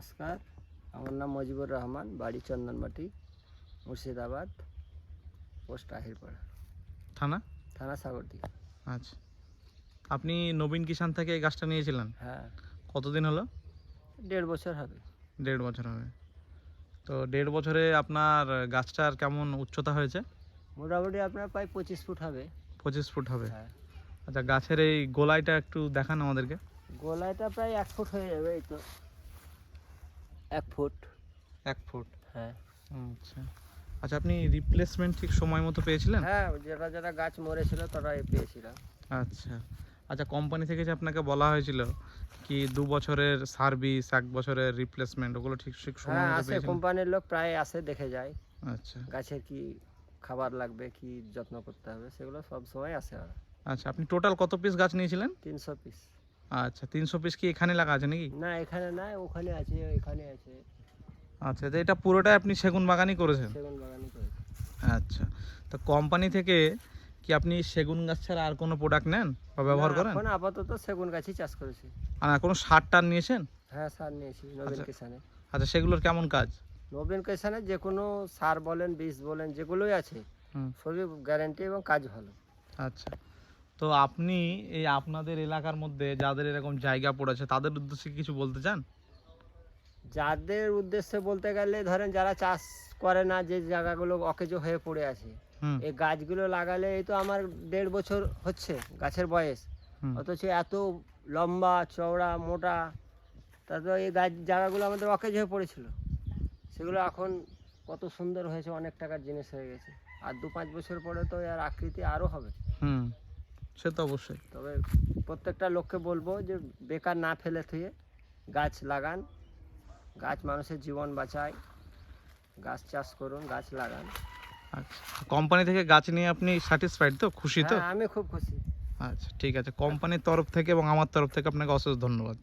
নমস্কার। আমার নাম মজিবুর রহমান বাড়ি চন্দনবাটি মুর্শিদাবাদ পোস্ট আহিরপাড়া। থানা? থানা সাগরদিঘা আচ্ছা। আপনি নবীন কিষান থেকে এই গাছটা নিয়েছিলেন? হ্যাঁ। কতদিন হলো? দেড় বছর হবে। দেড় বছর হবে। তো দেড় বছরে আপনার গাছটার কেমন উচ্চতা হয়েছে? মোটামুটি আপনার প্রায় পঁচিশ ফুট হবে। পঁচিশ ফুট হবে। হ্যাঁ। আচ্ছা গাছের এই গোলাইটা একটু দেখান আমাদেরকে। গোলাইটা প্রায় এক ফুট হয়ে যাবে এই তো। এক ফুট। এক ফুট? হ্যাঁ। আচ্ছা। আচ্ছা আপনি রিপ্লেসমেন্ট ঠিক সময় মতো পেয়েছিলেন? হ্যাঁ যেটা যেটা গাছ মরেছিল তারা পেয়েছিলাম। আচ্ছা। আচ্ছা কোম্পানি থেকে যে আপনাকে বলা হয়েছিল কি দু বছরের সার্ভিস এক বছরের রিপ্লেসমেন্ট ওগুলো ঠিক ঠিক সময় হ্যাঁ মতো আসে পেয়েছিলেন? কোম্পানির লোক প্রায় আসে দেখে যায়। আচ্ছা। গাছে কি খাবার লাগবে কি যত্ন করতে হবে সেগুলো সব সময় আসে ওরা। আচ্ছা আপনি টোটাল কত পিস গাছ নিয়েছিলেন? তিনশো পিস আচ্ছা তিনশো পিস কি এখানে লাগা আছে নাকি? না এখানে না ওখানে আছে এখানে আছে। আচ্ছা তো এটা পুরোটাই আপনি সেগুন বাগানই করেছেন? সেগুন বাগানই করেছে। আচ্ছা তো কোম্পানি থেকে কি আপনি সেগুন গাছ ছাড়া আর কোনো প্রোডাক্ট নেন বা ব্যবহার করেন? এখন আপাতত সেগুন গাছই চাষ করেছি। আর কোনো সার টার নিয়েছেন? হ্যাঁ সার নিয়েছি নবীন আচ্ছা। কিষানে আচ্ছা সেগুলোর কেমন কাজ? নবীন কিষানে যে কোনো সার বলেন বীজ বলেন যেগুলোই আছে সবই গ্যারান্টি এবং কাজ ভালো। আচ্ছা তো আপনি এই আপনাদের এলাকার মধ্যে যাদের এরকম জায়গা পড়েছে তাদের উদ্দেশ্যে কিছু বলতে চান? যাদের উদ্দেশ্যে বলতে গেলে ধরেন যারা চাষ করে না যে জায়গাগুলো অকেজো হয়ে পড়ে আছে এই গাছগুলো লাগালে এই তো আমার দেড় বছর হচ্ছে গাছের বয়স। অথচ এত লম্বা চওড়া মোটা তারপর এই গাছ জায়গাগুলো আমাদের অকেজ হয়ে পড়েছিল। সেগুলো এখন কত সুন্দর হয়েছে অনেক টাকার জিনিস হয়ে গেছে। আর দু পাঁচ বছর পরে তো এর আকৃতি আরও হবে। হুম। সে তো অবশ্যই। তবে প্রত্যেকটা লোককে বলব যে বেকার না ফেলে থুয়ে গাছ লাগান গাছ মানুষের জীবন বাঁচায় গাছ চাষ করুন গাছ লাগান। আচ্ছা কোম্পানি থেকে গাছ নিয়ে আপনি স্যাটিসফাইড তো? খুশি তো? হ্যাঁ আমি খুব খুশি। আচ্ছা ঠিক আছে। কোম্পানির তরফ থেকে এবং আমার তরফ থেকে আপনাকে অশেষ ধন্যবাদ।